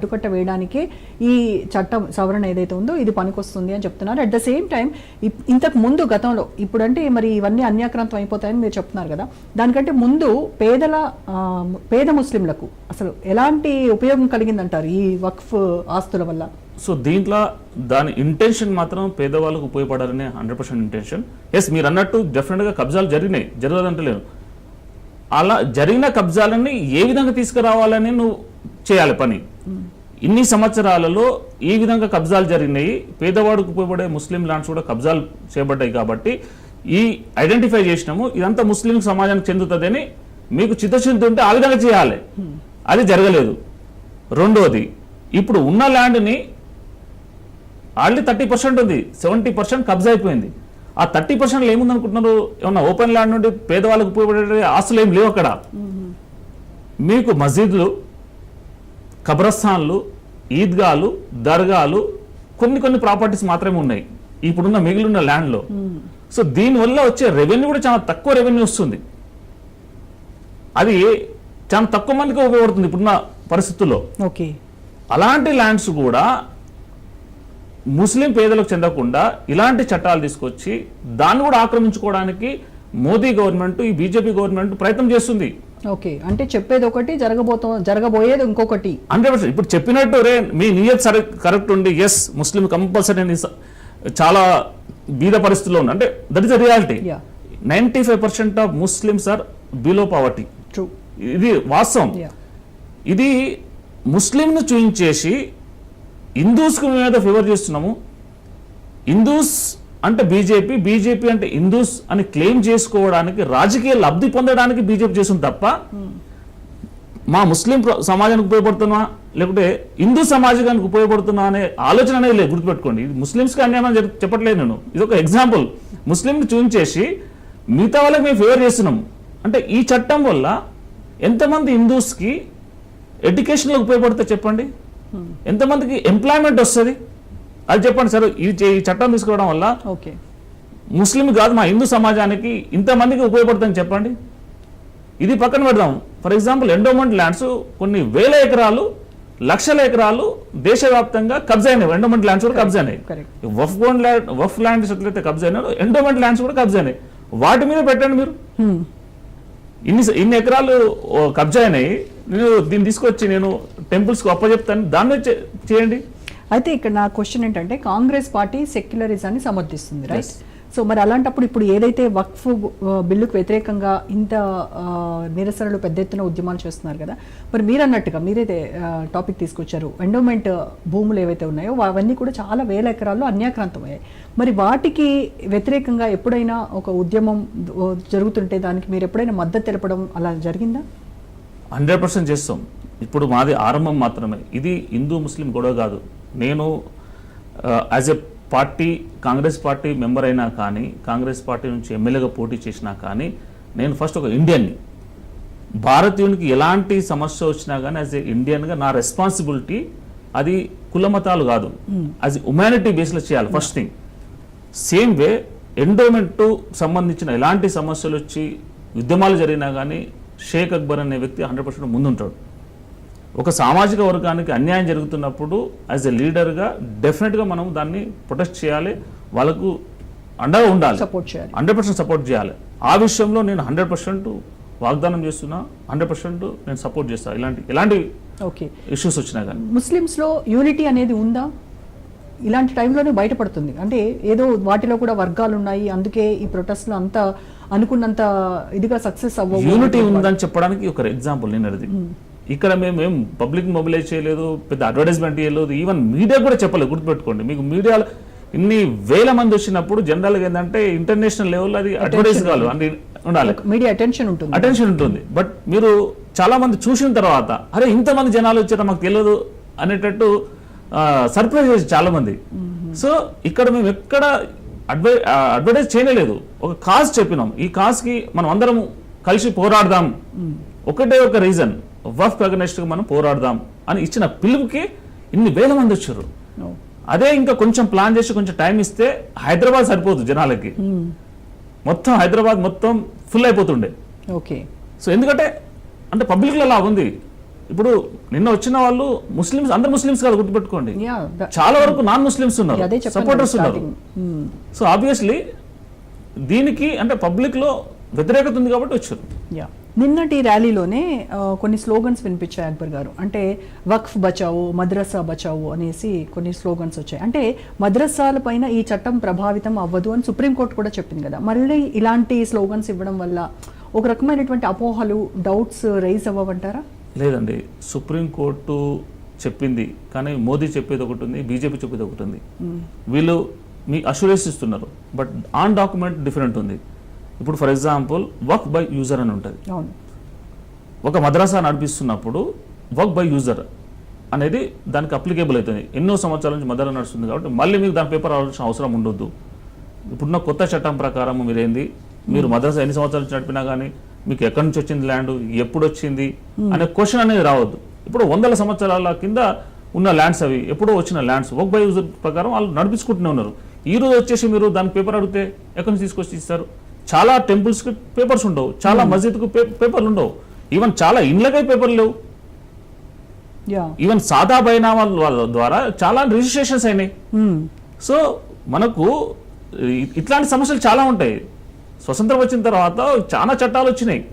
అడ్డుకట్ట వేయడానికే ఈ చట్టం సవరణ ఏదైతే ఉందో ఇది పనికొస్తుంది అని చెప్తున్నారు. అట్ ద సేమ్ టైం ఇంతకు ముందు గతంలో ఇప్పుడంటే మరి ఇవన్నీ అన్యాక్రాంతం అయిపోతాయని మీరు చెప్తున్నారు కదా దానికంటే ముందు పేదల పేద ముస్లింలకు అసలు ఎలాంటి ఉపయోగం కలిగిందంటారు ఈ వక్ఫ్ ఆస్తుల వల్ల? సో దీంట్లో దాని ఇంటెన్షన్ మాత్రం పేదవాళ్ళకు ఉపయోగపడాలనే హండ్రెడ్ పర్సెంట్ ఇంటెన్షన్ ఎస్ మీరు అన్నట్టు డెఫినెట్గా కబ్జాలు జరిగినాయి జరగదంటలేను అలా జరిగిన కబ్జాలని ఏ విధంగా తీసుకురావాలని నువ్వు చేయాలి పని? ఇన్ని సంవత్సరాలలో ఈ విధంగా కబ్జాలు జరిగినాయి. పేదవాడికి ఉపయోగపడే ముస్లిం ల్యాండ్స్ కూడా కబ్జాలు చేయబడ్డాయి కాబట్టి ఈ ఐడెంటిఫై చేసినాము. ఇదంతా ముస్లిం సమాజానికి చెందుతుందని మీకు చిత్తశుద్ధి ఉంటే ఆ విధంగా చేయాలి. అది జరగలేదు. రెండోది ఇప్పుడు ఉన్న ల్యాండ్ని ఆల్రెడీ థర్టీ పర్సెంట్ ఉంది. సెవెంటీ పర్సెంట్ కబ్జా అయిపోయింది. ఆ థర్టీ పర్సెంట్ ఏముంది అనుకుంటున్నారు ఏమన్నా ఓపెన్ ల్యాండ్ నుండి పేదవాళ్ళకు ఉపయోగపడే ఆస్తులు ఏం లేవు అక్కడ. మీకు మసీదులు కబ్రస్థాన్లు ఈద్గాలు దర్గాలు కొన్ని కొన్ని ప్రాపర్టీస్ మాత్రమే ఉన్నాయి. ఇప్పుడున్న మిగిలిన ల్యాండ్లో. సో దీనివల్ల వచ్చే రెవెన్యూ కూడా చాలా తక్కువ రెవెన్యూ వస్తుంది. అది చాలా తక్కువ మందికి ఉపయోగపడుతుంది ఇప్పుడున్న పరిస్థితుల్లో. ఓకే. అలాంటి ల్యాండ్స్ కూడా ముస్లిం పేదలకు చెందకుండా ఇలాంటి చట్టాలు తీసుకొచ్చి దాన్ని కూడా ఆక్రమించుకోవడానికి మోదీ గవర్నమెంట్ ఈ బీజేపీ గవర్నమెంట్ ప్రయత్నం చేస్తుంది. ఓకే. అంటే చెప్పేది ఒకటి జరగబోతో జరగబోయేది ఇంకొకటి. Hundred percent. ఇప్పుడు చెప్పినట్టు రే మీ నియత్ సరే కరెక్ట్ ఉండి ఎస్ ముస్లిం కంపల్సరీ చాలా బీద పరిస్థితుల్లో ఉంది అంటే that is the reality Yeah. Ninety five percent of Muslims are below poverty ఇది వాస్తవం. ఇది ముస్లింను చూయించేసి హిందూస్కు మీద ఫేవర్ చేస్తున్నాము. హిందూస్ అంటే బీజేపీ బీజేపీ అంటే హిందూస్ అని క్లెయిమ్ చేసుకోవడానికి రాజకీయ లబ్ధి పొందడానికి బీజేపీ చేస్తుంది తప్ప మా ముస్లిం సమాజానికి ఉపయోగపడుతున్నా లేకుంటే హిందూ సమాజానికి ఉపయోగపడుతున్నా అనే ఆలోచన అనేది లేదు. గుర్తుపెట్టుకోండి. ఇది ముస్లిమ్స్కి అన్యాయం చెప్పట్లేదు నేను. ఇది ఒక ఎగ్జాంపుల్ ముస్లింని చూపించేసి మిగతా వాళ్ళకి మేము ఫేవర్ చేస్తున్నాము అంటే ఈ చట్టం వల్ల ఎంతమంది హిందూస్కి ఎడ్యుకేషన్లో ఉపయోగపడితే చెప్పండి? ఎంతమందికి ఎంప్లాయ్మెంట్ వస్తుంది? అది చెప్పండి సార్ ఈ చట్టం తీసుకోవడం వల్ల ఓకే. ముస్లిం కాదు మా హిందూ సమాజానికి ఇంతమందికి ఉపయోగపడుతుందని చెప్పండి. ఇది పక్కన పెడదాం. ఫర్ ఎగ్జాంపుల్ ఎండోమెంట్ ల్యాండ్స్ కొన్ని వేల ఎకరాలు లక్షల ఎకరాలు దేశవ్యాప్తంగా కబ్జా అయినాయి. ఎండోమెంట్ ల్యాండ్స్ కూడా కబ్జా అయినాయి. Correct Waqf gone land Waqf lands ఎట్లయితే కబ్జా అయినాయో ఎండోమెంట్ ల్యాండ్స్ కూడా కబ్జా అయినాయి. వాటి మీద పెట్టండి మీరు. ఇన్ని ఇన్ని ఎకరాలు కబ్జా అయినాయి. నేను దీన్ని తీసుకొచ్చి నేను టెంపుల్స్కి అప్పచెప్తాను దాన్ని చేయండి. అయితే ఇక్కడ నా క్వశ్చన్ ఏంటంటే కాంగ్రెస్ పార్టీ సెక్యులరిజాన్ని సమర్థిస్తుంది రైట్ సో మరి అలాంటప్పుడు ఇప్పుడు ఏదైతే వక్ఫ్ బిల్లుకు వ్యతిరేకంగా ఇంత నిరసనలు పెద్ద ఎత్తున ఉద్యమాలు చేస్తున్నారు కదా మరి మీరు అన్నట్టుగా మీరైతే టాపిక్ తీసుకొచ్చారు. ఎండోమెంట్ భూములు ఏవైతే ఉన్నాయో అవన్నీ కూడా చాలా వేల ఎకరాల్లో అన్యాక్రాంతమయ్యాయి. మరి వాటికి వ్యతిరేకంగా ఎప్పుడైనా ఒక ఉద్యమం జరుగుతుంటే దానికి మీరు ఎప్పుడైనా మద్దతు తెలపడం అలా జరిగిందా? హండ్రెడ్ పర్సెంట్ చేస్తాం. ఇప్పుడు మాది ఆరంభం మాత్రమే. ఇది హిందూ ముస్లిం గొడవ కాదు. నేను as a party Congress party member అయినా కానీ కాంగ్రెస్ పార్టీ నుంచి ఎమ్మెల్యేగా పోటీ చేసినా కానీ నేను ఫస్ట్ ఒక ఇండియన్ని భారతీయునికి ఎలాంటి సమస్య వచ్చినా కానీ యాజ్ ఏ ఇండియన్గా నా రెస్పాన్సిబిలిటీ అది కులమతాలు కాదు. యాజ్ హ్యుమానిటీ బేస్లో చేయాలి first thing same way endowment సంబంధించిన ఎలాంటి సమస్యలు వచ్చి ఉద్యమాలు జరిగినా కానీ షేక్ అక్బర్ అనే వ్యక్తి హండ్రెడ్ పర్సెంట్ ముందుంటాడు. ఒక సామాజిక వర్గానికి అన్యాయం జరుగుతున్నప్పుడు యాజ్ ఎ లీడర్గా డెఫినెట్గా మనం దాన్ని ప్రొటెక్ట్ చేయాలి వాళ్ళకు అండగా ఉండాలి. సపోర్ట్ చేయాలి. హండ్రెడ్ పర్సెంట్ సపోర్ట్ చేయాలి. ఆ విషయంలో నేను హండ్రెడ్ పర్సెంట్ వాగ్దానం చేస్తున్నా హండ్రెడ్ పర్సెంట్ నేను సపోర్ట్ చేస్తాను ఇలాంటి ఎలాంటి ఓకే ఇష్యూస్ వచ్చినా కానీ. ముస్లిమ్స్లో యూనిటీ అనేది ఉందా? ఇలాంటి టైంలోనే బయటపడుతుంది. అంటే ఏదో వాటిలో కూడా వర్గాలు ఉన్నాయి అందుకే ఈ ప్రొటెస్ట్లు అంత అనుకున్నంత ఇదిగా సక్సెస్ అవ్వవు యూనిటీ ఉందని చెప్పడానికి ఒక ఎగ్జాంపుల్ నేను అది ఇక్కడ మేము ఏం పబ్లిక్ మొబిలైజ్ చేయలేదు పెద్ద అడ్వర్టైజ్మెంట్ చేయలేదు ఈవెన్ మీడియా కూడా చెప్పలేదు గుర్తుపెట్టుకోండి. మీకు మీడియాలో ఇన్ని వేల మంది వచ్చినప్పుడు జనరల్గా ఏంటంటే ఇంటర్నేషనల్ లెవెల్ అది అడ్వర్టైజ్ కావాలి. అంటే ఉండాలి. మీడియా అటెన్షన్ ఉంటుంది. అటెన్షన్ ఉంటుంది. బట్ మీరు చాలా మంది చూసిన తర్వాత అరే ఇంతమంది జనాలు వచ్చారో మాకు తెలియదు అనేటట్టు సర్ప్రైజ్ చేసి చాలా మంది. సో ఇక్కడ మేము ఎక్కడ అడ్వై అడ్వర్టైజ్ చేయలేదు. ఒక కాజ్ చెప్పినాం. ఈ కాజ్కి మనం అందరం కలిసి పోరాడదాం. ఒకటే ఒక రీజన్ వఫ్గా మనం పోరాడదాం అని ఇచ్చిన పిలుపుకి ఇన్ని వేల మంది వచ్చారు. అదే ఇంకా కొంచెం ప్లాన్ చేసి కొంచెం టైం ఇస్తే హైదరాబాద్ సరిపోదు జనాలకి. మొత్తం హైదరాబాద్ మొత్తం ఫుల్ అయిపోతుండే. ఓకే. సో ఎందుకంటే అంటే పబ్లిక్లో అలా ఉంది. ఇప్పుడు నిన్న వచ్చిన వాళ్ళు ముస్లిమ్స్ అందరు ముస్లిమ్స్ కాదు గుర్తుపెట్టుకోండి. చాలా వరకు నాన్ ముస్లిమ్స్ ఉన్నారు. సపోర్టర్స్ ఉన్నారు. సో ఆబ్వియస్లీ దీనికి అంటే పబ్లిక్లో వ్యతిరేకత ఉంది కాబట్టి వచ్చారు. యా నిన్నటి ర్యాలీలోనే కొన్ని స్లోగన్స్ వినిపించాయి అక్బర్ గారు. అంటే వక్ఫ్ బచావో మద్రసా బచావో అనేసి కొన్ని స్లోగన్స్ వచ్చాయి. అంటే మద్రసాల పైన ఈ చట్టం ప్రభావితం అవ్వదు అని సుప్రీంకోర్టు కూడా చెప్పింది కదా. మళ్ళీ ఇలాంటి స్లోగన్స్ ఇవ్వడం వల్ల ఒక రకమైనటువంటి అపోహలు డౌట్స్ రైజ్ అవ్వమంటారా లేదండి. సుప్రీంకోర్టు చెప్పింది. కానీ మోదీ చెప్పేది ఒకటి ఉంది బీజేపీ చెప్పేది ఒకటి ఉంది. వీళ్ళు మీ అష్యూరెన్స్ ఇస్తున్నారు బట్ ఆన్ డాక్యుమెంట్ డిఫరెంట్ ఉంది. ఇప్పుడు for example work by user అని ఉంటుంది. ఒక మద్రసా నడిపిస్తున్నప్పుడు వర్క్ బై యూజర్ అనేది దానికి అప్లికేబుల్ అవుతుంది. ఎన్నో సంవత్సరాల నుంచి మదర్ నడుస్తుంది కాబట్టి మళ్ళీ మీకు దాని పేపర్ రావాల్సిన అవసరం ఉండొద్దు. ఇప్పుడున్న కొత్త చట్టం ప్రకారం మీరేంది? మీరు మద్రసా ఎన్ని సంవత్సరాల నుంచి నడిపినా కానీ మీకు ఎక్కడి నుంచి వచ్చింది ల్యాండ్ ఎప్పుడు వచ్చింది? అనే క్వశ్చన్ అనేది రావద్దు. ఇప్పుడు వందల సంవత్సరాల కింద ఉన్న ల్యాండ్స్ అవి ఎప్పుడో వచ్చిన ల్యాండ్స్ వర్క్ బై యూజర్ ప్రకారం వాళ్ళు నడిపించుకుంటూనే ఉన్నారు. ఈ రోజు వచ్చేసి మీరు దాని పేపర్ అడిగితే ఎక్కడి నుంచి తీసుకొచ్చి ఇస్తారు? చాలా temples కి పేపర్స్ ఉండవు. చాలా మస్జిద్కు పేపర్లు ఉండవు. ఈవెన్ చాలా ఇండ్లకై పేపర్లు లేవు. ఈవెన్ సాదా బైనామాల ద్వారా చాలా రిజిస్ట్రేషన్స్ అయినాయి. సో మనకు ఇ- ఇట్లాంటి సమస్యలు చాలా ఉంటాయి. స్వతంత్రం వచ్చిన తర్వాత చాలా చట్టాలు వచ్చినాయి.